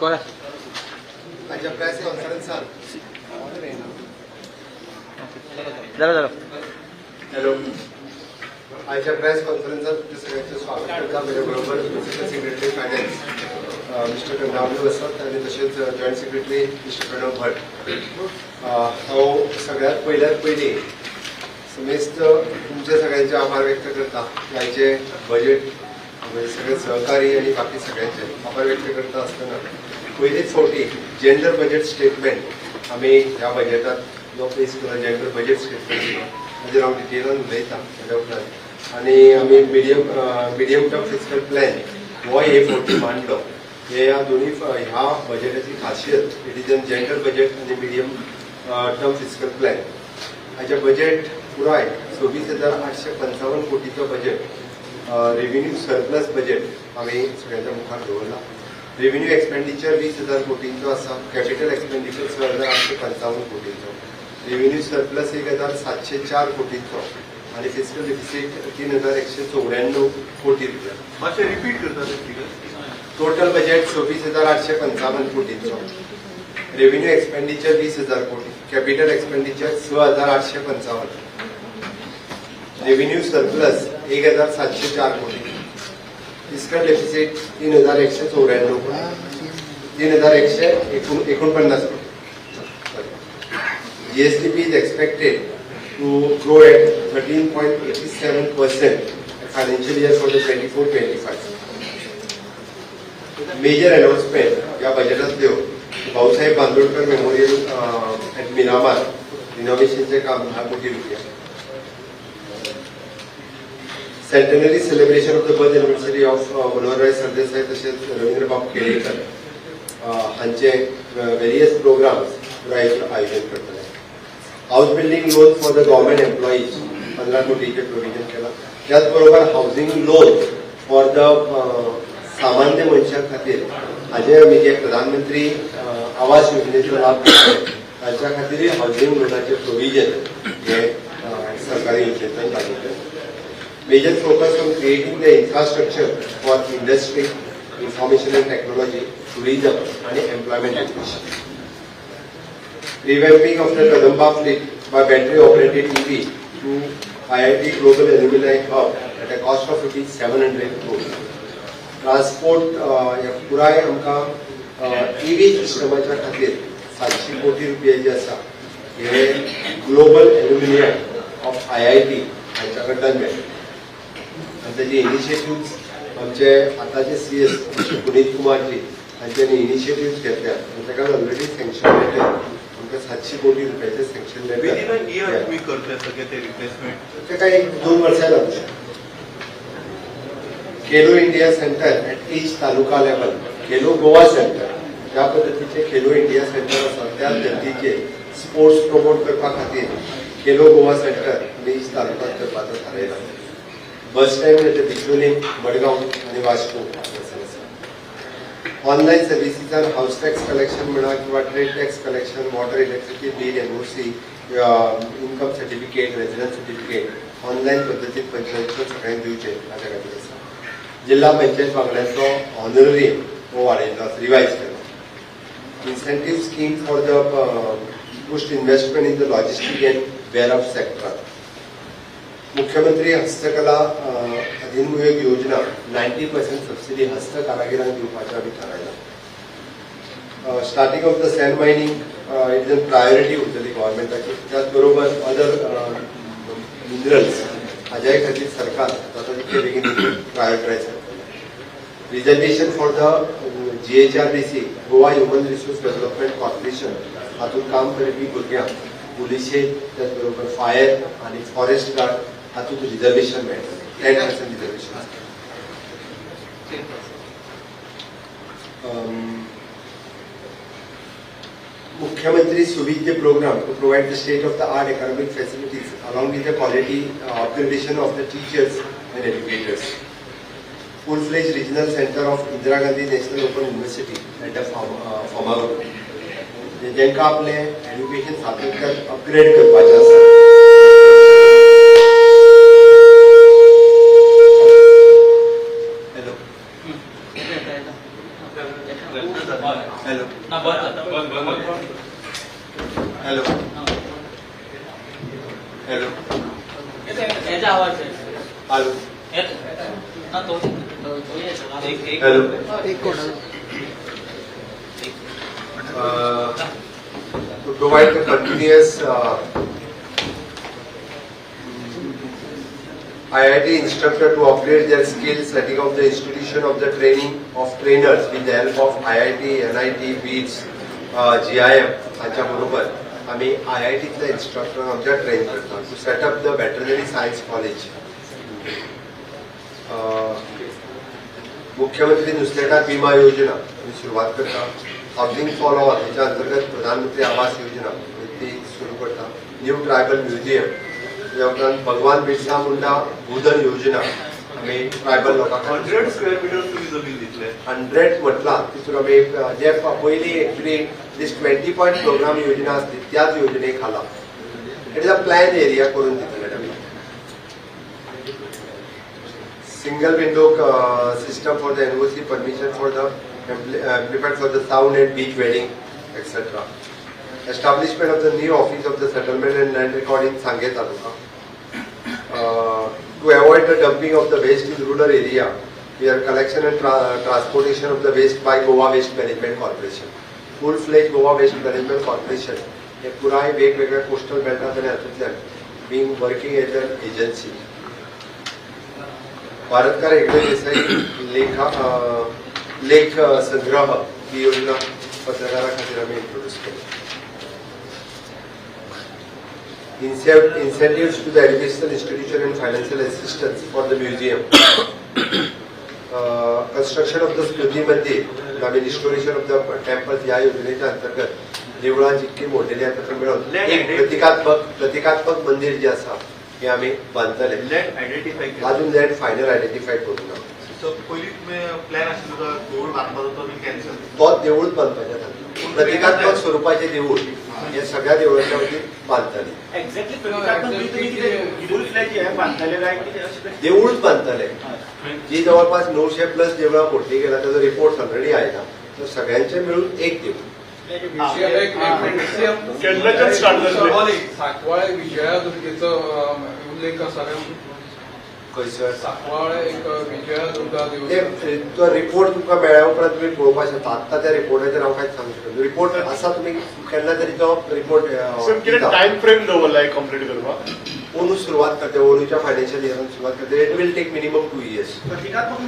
Corre. आजच्या press कॉन्फरन्सात झालं झालं हॅलो आजच्या प्रेस कॉन्फरन्सात तुमच्या सगळ्यांचं स्वागत करता माझ्याबरोबर principal secretary finance mister Kandavale असतात आणि तसेच joint secretary mister Pranav Bhat हांव सगळ्यात पयल्यात पयली समेस्त तुमचे सगळ्यांचे आभार व्यक्त करता. ह्याचे बजेट म्हणजे सगळे सहकारी आणि बाकी सगळ्यांचे आभार व्यक्त करता असताना. पहिलीच फावटी जेंडर बजेट स्टेटमेंट आमी ह्या बजेटात जो फेस केला जेंडर बजेट स्टेटमेंट ताजेर हांव डिटेलान उलयतां ताज्या उपरांत आनी आमी medium medium term physical plan हो हे फावटी मांडलो हे ह्या दोनी ह्या बजेटाची खासियत it is an gender budget आनी मिडियम टर्म फिजिकल प्लॅन हाचे बजेट पुराय सव्वीस हजार आठशे पंचावन्न कोटीचो बजेट रेव्हेन्यू सरप्लस बजेट आम्ही सगळ्यांच्या मुखार दवरला रेव्हेन्यू एक्सपेंडिचर वीस हजार कोटींचो आसा कॅपिटल एक्सपेंडिचर स हजार आठशे पंचावन्न कोटींचो. रेव्हेन्यू सरप्लस एक हजार सातशे चार कोटींचो. आणि फिजिकल डिफिसीट तीन हजार एकशे चौऱ्याण्णव कोटी रुपया. मातशें रिपीट करता टोटल बजेट सव्वीस हजार आठशे पंचावन्न कोटींचो. रेव्हेन्यू एक्सपेंडिचर वीस हजार कोटी. कॅपिटल एक्सपेंडिचर स हजार आठशे पंचावन्न. रेव्हेन्यू सरप्लस एक हजार सातशे चार कोटी. फ़िज़िकल डेफिसिट तीन हज़ार एकशे चौऱ्याण्णव तीन हज़ार एकशे एकूण एकोणपन्नास कोटी GSTP is expected to grow at thirteen point eighty seven percent financial year for twenty four twenty five major announcement या बजेटातल्यो भाऊसाहेब बांदोडकर मेमोरियल अँड मिरामार रिनोव्हेशनचे काम दहा कोटी रुपया. Centenary celebration of the birth anniversary of Manoharrai Sardesai तसेच रवींद्र बाब केळेकर अ, हांचे व्हेरियस प्रोग्राम्स आयोजन करतले house building loan for the government employees पंधरा कोटीचे प्रोव्हिजन केला त्याचबरोबर हाऊसिंग लोन फॉर द सामान्य मनशा खातीर हाजे आमी जे प्रधानमंत्री आवास योजनेचो लाभ घेतले तांच्या खातीर हाऊसिंग लोनाचे प्रोव्हिजन हे सरकारी योजनेंतल्यान लागू केले major focus on creating the infrastructure for industry, information and technology, tourism and employment education. Revamping of the Kadamba fleet by battery operated EV to IIT Global Alumni Hub at a cost of rupees 700 crores. Transport uh, या पुराय आमकां EV सिस्टमाच्या खातीर सातशी कोटी रुपया जे आसा हे global aluminium of I I T हांच्या कडल्यान मेळटा आणि त्याचे इनिशिएटिव्ह आमचे आताचे सी एस पुनीत कुमारजी हांच्यानी इनिशिएटिव्ह घेतल्या. ताका ऑलरेडी सँक्शन मेळटे आमकां सातशे कोटी रुपयाचे सँक्शन काय एक दोन वर्सां लागू शकता. Khelo India centre at each taluka level Khelo Goa centre ज्या पद्दतीचे खेलो इंडिया सेंटर आसा त्या पद्दतीचे स्पोर्ट्स प्रमोट करपा खातीर खेलो गोवा सेंटर ईच तालुक्यांत करपाचो थारायला बस स्टँड येते बिचोली मडगाव आणि वास्को ऑनलाईन सर्व्हिसीसान हाऊस टॅक्स कलेक्शन म्हणा किंवा trade tax collection water electricity bill NOC income certificate residence certificate online पद्दतीन पंचायतीन सगळ्यांक दिवचे हाच्या खातीर आसा जिल्हा पंचायत वांगड्याचो ऑनररियम हो वाडयल्लो आसा रिवायज केलो incentive scheme for the boost investment in the logistic and of sector मुख्यमंत्री हस्तकला अधिनियोग योजना नायन्टी पर्सेंट सबसिडी हस्तकारागिरांक दिवपाचें आमी थारायला starting of the sand mining it is priority उरतली गव्हर्मेंटाची त्याच बरोबर अदर मिनरल्स हाज्याय खातीर सरकार जाता तितके बेगीन प्रायोरिटायज करतले reservation for the G H R D C Goa human resource development corporation हातूंत काम करपी भुरग्यांक पुलिशे त्याच बरोबर फायर आणि फॉरेस्ट गार्ड हातूंत रिजर्वेशन मेळटलें टेन पर्सेंट रिजर्वेशन मुख्यमंत्री सुविध programme to provide the state of the art economic facilities along with the quality uh, upgradation of the teachers and educators. Full-fledged regional center of Indira Gandhi National Open University at the Famagam. जेंका आपले education सातत्यान upgrade करपाचें आसा hello hello ना बंद बंद बंद hello hello याचा आवाज आहे हॅलो येतो ना तो तो येतो एक एक हॅलो एक uh, to provide the continuous uh, IIT instructor to upgrade their skills, setting up the institution of the training of trainers with the help of IIT, NIT, BEATS, uh, GIM यांच्या बरोबर आम्ही I I टीतले instructor आमच्या train करतो to set up the veterinary science college मुख्यमंत्री नुसतेटा विमा योजना आम्ही सुरुवात करता. हाऊसिंग फॉर ऑल याच्या अंतर्गत प्रधानमंत्री आवास योजना ती सुरू करता. न्यू ट्रायबल म्युझियम त्या उपरांत भगवान बिरसा मुंडा भूधन योजना आम्ही ट्रायबल लोकांक हंड्रेड स्क्वेअर मीटर तुम्ही जमीन दिसले हंड्रेड म्हटला तितून आम्ही अ, जे पयली actually this twenty point programme योजना असते त्याच योजने खाला it is a plan area करून दितले single window uh, system for the NOC permission for the uh, implement for the sound and beach wedding, etc. Establishment of the new office of the settlement and land recording Sange Taluka. Uh, to avoid the dumping of the waste in rural area, we are collection and tra- transportation of the waste by Goa Waste Management Corporation. Full-fledged Goa Waste Management Corporation हे पुराय वेगवेगळ्या coastal बेल्टात आणि हातूंतल्यान being working as an agency. भारतकार एकदे Desai लेखा लेख संग्रह ही योजना पत्रकाराखातीर आम्ही इंट्रोड्यूस केली. Incentive to the educational institution and financial assistance for the museum construction of the स्मृतीमध्ये आम्ही रिस्टोरेशन ऑफ द टेम्पल्स या योजनेच्या अंतर्गत देवळात जितके मोडलेले आहेत तसं प्रतिकात्मक प्रतिकात्मक मंदिर जे असा हे आमी बांदतले लँड आयडेंटिफाय केलं. अजून लँड फायनल आयडेंटिफाय करून ना. So, पयलीं तुमी प्लॅन आशिल्लो तो देवूळ बांदपाचो तो कॅन्सल तो बांदपाचें आसा. प्रतिकात्मक स्वरूपाचे देवूळ हे सगळ्या देवळांच्या वतीन बांदतले एक्झॅक्टली प्रतिकात्मक म्हणजे तुम्ही किती फुल फ्लॅज आहे बांधलेले काय किती अशें काही? देवूळच बांदतले जी जवळपास नऊशे प्लस देवळां फोडली गेला त्याचा रिपोर्ट ऑलरेडी आयला तर सगळ्यांचे मिळून एक देऊळ. सांकवाळे विजया दुर्गेचो उल्लेख आसा खंयसर सांकवाळे एक विजया दुर्गा ते रिपोर्ट तुमकां मेळ्या उपरांत तुमी पळोवपाक शकता आत्ता त्या रिपोर्टाचेर हांव कांयच सांगूंक शकना रिपोर्ट आसा तुमी केन्ना तरी तो रिपोर्ट कितें टायम फ्रेम दवरलाय कंप्लीट करपाक ओनू सुरवात करते ओनूच्या फायनान्शियल इयरान सुरवात करते. It will take minimum two years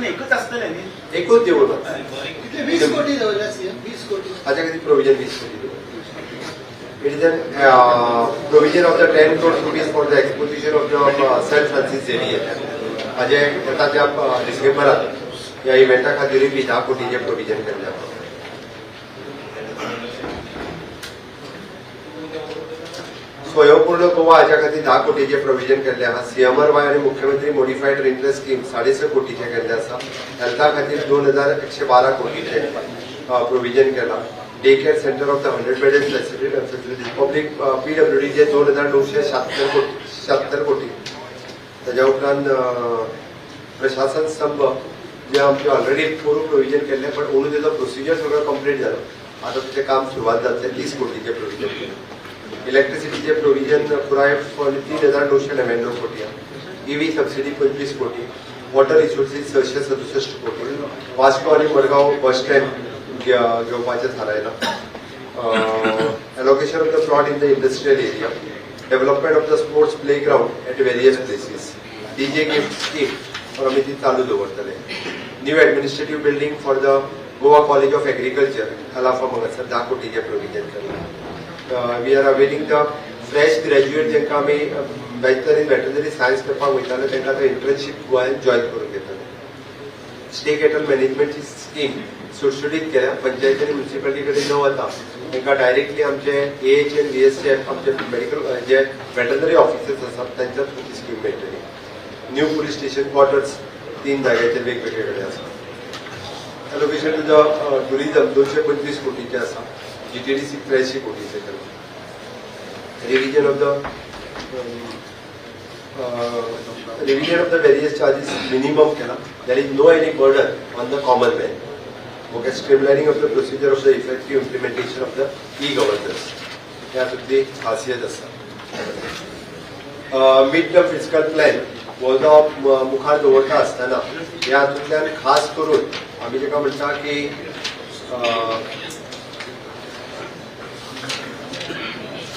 एकच असतलें न्ही एकूच बांदता. वीस कोटी वीस हाच्या खातीर प्रोविजन वीस कोटी It is an uh, provision of the 10 crore rupees for the exposition of the uh, St. Francis येता त्या डिसेंबरात ह्या इव्हेंटा खातीरय बी धा कोटीचे प्रोविजन केल्लें आसा स्वयंपूर्ण गोवा हाच्या खातीर धा कोटीचे प्रोविजन केल्ले आहा. सीएमआरवाय आनी मुख्यमंत्री मॉडिफायड रेंजर स्कीम साडेस कोटीचे केल्ले आसा हेल्था खातीर दोन हजार एकशे बारा कोटीचे प्रोविजन केला day care centre of the hundred bedded P public पीडब्ल्यूडीचे दोन हजार दोनशे शात्तर कोटी शात्तर कोटी. त्याच्या उपरांत प्रशासन स्तंभ जे आमचे ऑलरेडी पूर्ण प्रोविजन केल्ले पण ओनू त्याचा प्रोसिजर सगळं कंप्लीट झालं. आता त्याचे काम सुरुवात जातले तीस कोटीचे प्रोविजन केलं. इलेक्ट्रिसिटीचे प्रोविजन पुराय तीन हजार णवशे नव्याण्णव कोटी ईव्ही सबसिडी पंचवीस कोटी वॉटर रिसोर्सीस सशे सदुसष्ट कोटी वास्को आणि मडगाव बस स्टँड घेवपाचें थारायला allocation of the plot in the industrial area development of the sports playground at various places DJ gift scheme पण आम्ही ती चालू दवरतले new administrative building for the Goa college of agriculture हलाफा हांगासर धा कोटीचे प्रोविजन केला we are availing the fresh graduate जांकां आमी बॅचलर इन वेटनरी सायन्स करपाक वयताले तांकां आतां इंटर्नशीप गोंयांत जॉयन करून घेतले स्टेक कॅटल मॅनेजमेंटची स्कीम सुटसुटीत केल्या. पंचायत आणि म्युन्सिपालिटी कडेन न वता तांकां डायरेक्टली आमचे A H N B S चे आमचे मेडिकल uh, जे वेटनरी ऑफिसर्स आसात तांच्या थ्रू ती स्कीम मेळटली न्यू पुलीस स्टेशन क्वार्टर्स तीन जाग्याचेर वेगवेगळे कडेन आसा एलोकेशन टू द टुरिझम दोनशे पंचवीस कोटीचे आसा जी टी डी सी त्र्याऐंशी कोटीचे केला revision of the revision of the various charges minimum केला. There is no any burden on the common man okay streamlining of the procedure of the effective implementation of the e governance हे हातूंतली खासियत आसा mid term physical plan हो जो म- मुखार दवरता आसतना ह्या हातूंतल्यान खास करून आमी जेका म्हणटा की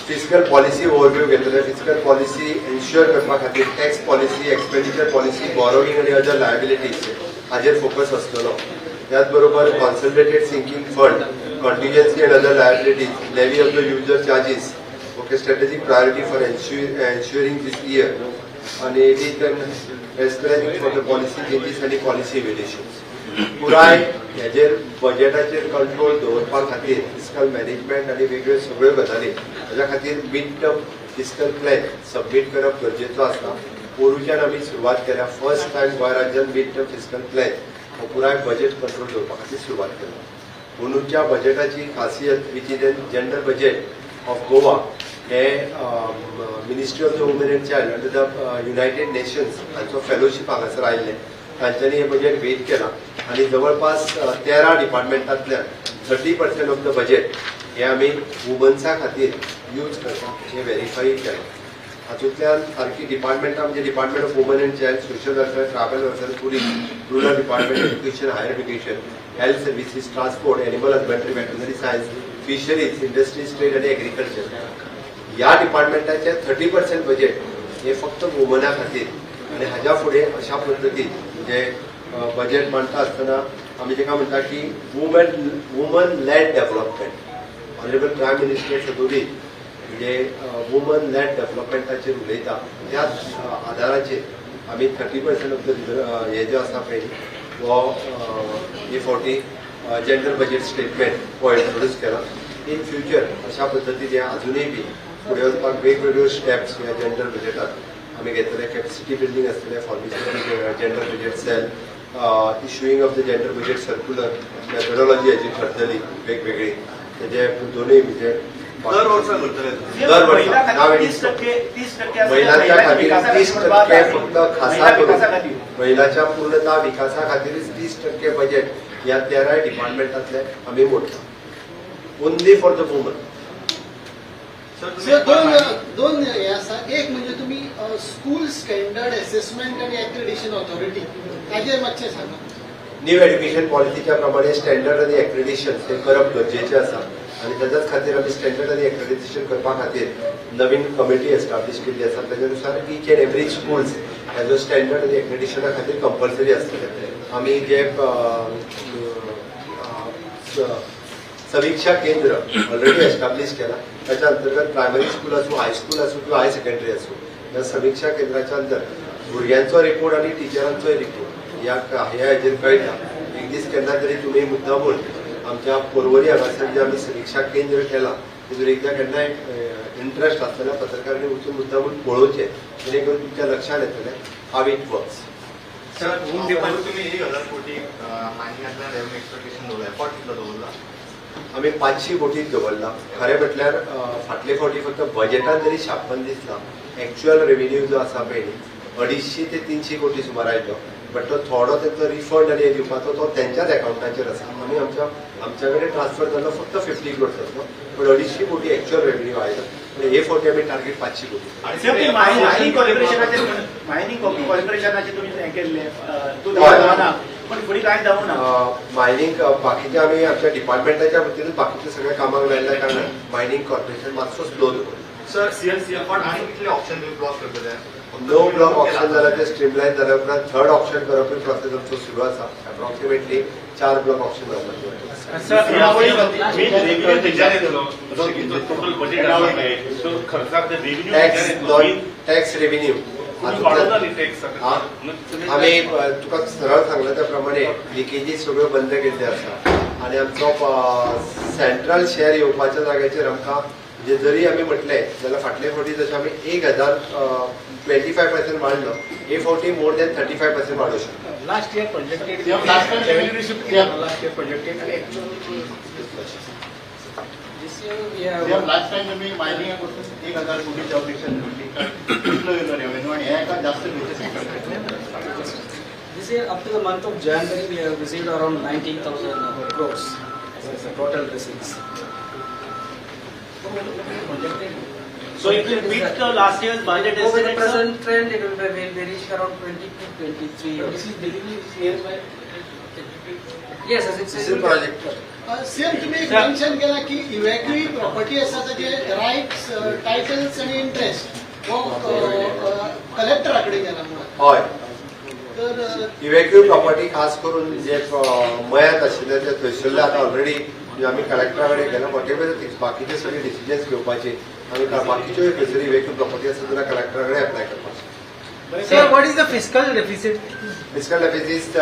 फिस्कल पॉलिसी ओवरव्यू घेतले फिस्कल पॉलिसी एन्श्युअर करपा खातीर tax policy expenditure policy borrowing आनी अदर लायबिलिटीज हाजेर फोकस आसतलो त्याच बरोबर concentrated sinking fund contingency and other liabilities levy of the user charges okay strategic priority for ensuring this year आणि it is age for the policy changes आणि policy evolutions पुराय हेजेर बजेटाचेर control दवरपा खातीर फिस्कल मॅनेजमेंट आनी वेगळ्यो सगळ्यो गजाली हाज्या खातीर mid term fiscal plan submit करप गरजेचो आसता. पोरूच्यान आमी सुरवात केल्या फर्स्ट टायम गोंय राज्यान मिड टर्म फिस्कल प्लॅन हो पुराय बजेट कंट्रोल दवरपा खातीर सुरवात केला. म्हणूनच्या बजेटाची खासियत which is an gender budget of Goa हे ministry of the woman child under the United Nations हांचो फेलोशीप हांगासर आयिल्ले. तांच्यांनी हे बजेट वेट केला. आणि जवळपास तेरा डिपार्टमेंटांतल्यान thirty percent of the budget हे आमी वुमन्सा खातीर यूज करपाक हे व्हेरीफाय केलां. हातूंतल्यान सारकी डिपार्टमेंटां म्हणजे department of woman and child social welfare travel welfare tourist rural department education higher education health services transport animal husbandry veterinary science fisheries industries trade आणि एग्रीकल्चर ह्या डिपार्टमेंटाचे थर्टी पर्सेंट बजेट हे फक्त वुमना खातीर. आणि हाज्या फुडें अशा पद्दतीन म्हणजे बजेट मांडटा आसतना आमी ताका म्हणटा की woman woman led development honourable prime minister सदोरी म्हणजे वुमन लेड डेव्हलपमेंटाचेर उलयता त्याच आदाराचेर आमी थर्टी पर्सेंट ऑफ द हे जे आसा पळय हो ए फावटी जेंडर बजेट स्टेटमेंट हो इंट्रोड्यूस केला. इन फ्युचर अशा पद्दतीन हे अजूनय बी फुडें वचपाक वेगवेगळ्यो स्टेप्स ह्या जेंडर बजेटात आमी घेतले कॅपॅसिटी बिल्डींग असलेले formation gender budget cell issuing of the gender budget circular methodology हाची ठरतली वेगवेगळी तेजे दोनूय म्हणजे दर वर्सा दर वर्सा. तीस टक्के महिलांच्या महिला खातीर विकासा तीस खातीर टक्के फक्त. खासा करून. महिलाच्या पूर्णता विकासा खातीरच तीस टक्के बजेट ह्या तेराय डिपार्टमेंटातले आमी मोडटा ओन्ली फॉर द वुमन दोन हे एक म्हणजे तुम्ही स्कूल स्टँडर्ड असेसमेंट आणि एक्रिडेशन ऑथॉरिटी ताजेर मातशें सांगा. न्यू एड्युकेशन पॉलिसीच्या प्रमाणे स्टँडर्ड आणि एक्रेडिशन ते करप गरजेचे आसा आणि त्याच्याच खातीर आमी स्टँडर्ड आणि एक्रेडिटेशन करपा खातीर नवीन कमिटी एस्टाब्लिश केली आसा त्याच्यानुसार ईच अँड एव्हरी स्कूल्स हेजो स्टँडर्ड आणि एक्रेडिशना खातीर कंपल्सरी आसतले आमी जे समीक्षा केंद्र ऑलरेडी एस्टॅब्लिश केला. त्याच्या अंतर्गत प्रायमरी स्कूल असो हायस्कूल असो किंवा हाय सेकंडरी असो या समीक्षा केंद्राच्या अंतर भुरग्यांचो रिपोर्ट आणि टिचरांचोय रिपोर्ट या ह्या हेजेर कळटा एक दीस केन्ना तरी तुमी मुद्दामून आमच्या पर्वरी हांगासर जे आमी समीक्षा केंद्र केला तितून एकदा केन्नाय इंटरेस्ट आसलेल्या पत्रकारांनी वचून मुद्दामून पळोवचें जेणे करून तुमच्या लक्षात येतलें how it works sir home department तुम्ही एक हजार कोटी महिन्यातल्या रेव्हन्यू एक्सपेक्टेशन दवरला एफॉर्ट कितलो दवरला आम्ही पाचशे कोटीच दवरला खरें म्हटल्यार फाटले फावटी फक्त बजेटान जरी शापन दिसला एक्च्युअल रेव्हेन्यू जो आसा पळय न्ही अडीचशे ते तिनशे कोटी सुमार आयलो बट तो थोडो तेंचो रिफंड आनी दिवपाचो तो तेंच्याच अकाउंटाचेर आसा आमी आमच्या आमच्या कडेन ट्रान्सफर जालो फक्त फिफ्टी क्रोर्स आसलो पण अडीचशे कोटी एक्च्युअल रेव्हेन्यू आयलो पण हे फावटी आमी टार्गेट पाचशे कोटी. मायनिंग कॉर्पोरेशनाचे मायनिंग कॉर्पोरेशनाचे तुम्ही हे केल्ले अं, तूं पण मायनिंग बाकीचे आमी आमच्या डिपार्टमेंटाच्या वतीनच बाकीचे सगळे कामाक लायल्या कारणान मायनिंग कॉर्पोरेशन मातसो स्लो सर सीएलसी एफॉर्ट आणि कितले ऑप्शन ब्लॉक करतले नो ब्लॉक ऑप्शन जाल्यार ते स्ट्रीमलायन जाल्या उपरांत थर्ड ऑप्शन करपूय प्रोसेस आमचो सुरू आसा अप्रॉक्सिमेटली चार ब्लॉक ऑप्शन जावपाचे टॅक्स रेव्हेन्यू वाडोवना न्ही टॅक्स आमी अ, तुका सरळ सांगला त्या प्रमाणे लिकेजी सगळ्यो बंद केल्ल्यो आसा. आनी आमचो सेंट्रल शेअर येवपाच्या जाग्याचेर आमकां म्हणजे जरी आमी म्हटलें जाल्यार फाटले फावटी जशें आमी एक हजार ट्वेंटी फाय पर्सेंट वाडलो हे फावटी more than thirty five percent वाडूं शकता. Last year projected. Yeah, last time This year we have. Last time तुम्ही मायनिंगपासून एक हजार कोटीच्या अपेक्षा धरली कितलो येयलो रेव्हेन्यू आणि ह्या एका जास्त भेटत This year, up to the month of January, we have received around 19,000 crores as a total receipts. So it will beat the last year's budget Over the estimate, sir? present trend, it will be, will be reached around 20 to 23. This is delivery by. Yes, as it's. This is project. Same तुम्ही. Mention केला की evacuee property आसा ताचे rights titles आणि interest हो कलेक्टरा कडेन गेला म्हणून हय तर अ, इव्हॅक्यू प्रॉपर्टी खास करून जे अ, मयात आशिल्ले ते थंयसरले आतां ऑलरेडी आमी कलेक्टरा कडेन गेला वॉट एवर बाकीचे सगळे डिसिजन्स घेवपाचे का- बाकीच्यो खंयसर इव्हॅक्यू प्रॉपर्टी आसा जाल्यार कलेक्टरा कडेन एप्लाय करपाचे Sir, what is the fiscal deficit? Physical deficit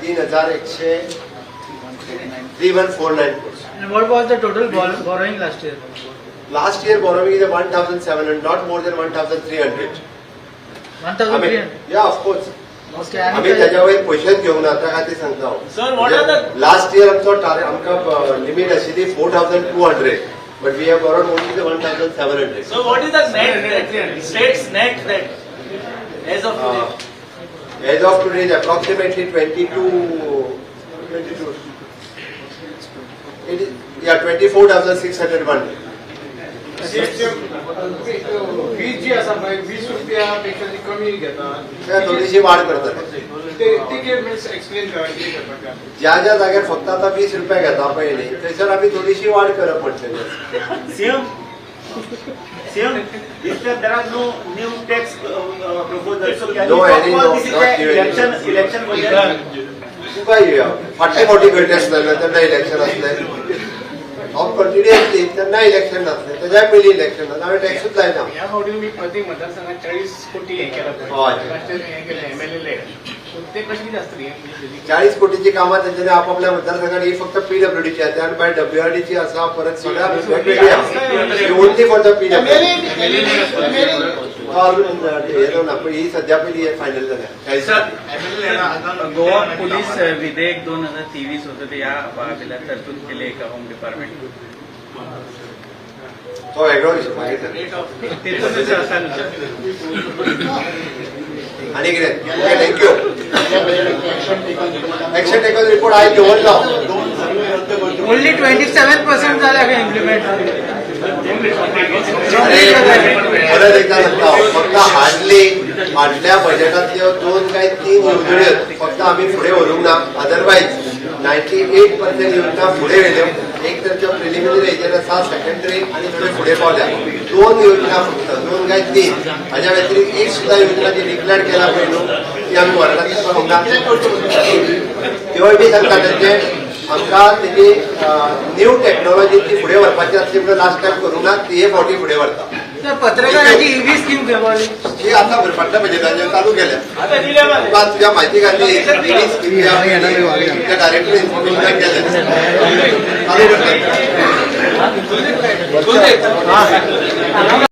तीन हजार एकशे three one four nine And what was the total bor- borrowing last year? Last year borrowing is one thousand seven hundred not more than one thousand three hundred 1,300. या of course Okay, आम्ही and त्याच्या वयर पयशेच घेवंक ना त्या खातीर सांगता हांव. Sir, what are the- last year आमचो टार्गेट आमकां लिमीट आशिल्ली four thousand two hundred but we have borrowed only the one thousand seven hundred So what is the net debt, state's net debt. As of today? As of today approximately twenty two twenty two या twenty four thousand six hundred one वीज जी आसा पळय वीस रुपया पेक्षा जी कमी घेतात त्या थोडीशी वाढ करतात. ते तिकेट मीन्स एक्सप्लेन करा कितें करपाक ज्या ज्या जाग्यार फक्त आता वीस रुपया घेता पळय न्ही थंयसर आमी थोडीशी वाड करप म्हटलेली CM, CM, if there are no new tax uh, uh, proposals, so can No, we talk any about no, this is not a new, any election, election budget? येया फाटली मोठी गट आसलेले तेन्ना इलेक्शन आसलें हांव कंटिन्युअसली तेन्ना इलेक्शन नासलें तेज्या पयलीं इलेक्शन हांवें टॅक्सूच ह्या फावटी प्रत्येक मतदारसंघात चाळीस कोटी हे केलं. हे केलं एमएलए हे चाळीस कोटीची कामां तेंच्यांनी आपापल्या मतदारसंघात ही फक्त पीडब्ल्यूडीची आसा आणि भायर डब्ल्यूआरडीची आसा परत सगळ्या ओनली फॉर द पीडब्ल्यू हे ही सध्या पयली फायनल चाळीस गोवा पोलीस विधेयक दोन हजार तेवीस होतं ते या बिलात तरतूद केली आहे का होम डिपार्टमेंट तो वेगळो विषय आणि कितें thank you action taken report I निवडला ओनली ट्वेंटी सेवन पर्सेंट झाल्या का इम्प्लिमेंट परत एकदा सांगता. फक्त हार्डली फाटल्या बजेटांतल्यो दोन काय तीन योजण्यो फक्त आमी फुडें व्हरूंक ना. अदरवायज नायन्टी एट पर्सेंट योजना फुडें व्हेल्यो एक तर त्यो प्रिलिमिनरी हेजेर आसा सेकंडरी आनी थोड्यो फुडें पावल्या दोन योजना फक्त दोन काय तीन. हाज्या व्यतिरिक्त एक सुद्दां योजना जी डिक्लेअर केला पळय न्हू ती आमी पावूंक ना त्योय बी सांगता तेंचे आमकां तेजी न्यू टॅक्नॉलॉजी ती फुडें व्हरपाची आसली म्हणून लास्ट टायम करूंक ना ती हे फावटी फुडें व्हरता तर पत्रकाराची ईव्ही स्कीम केव्हाली? ही आता फाटल्या बजेटाचेर चालू केल्या. आता दिल्या मला. तुका तुझ्या माहिती घातली डायरेक्टली इन्फॉर्मेशन केल्या चालू करतात.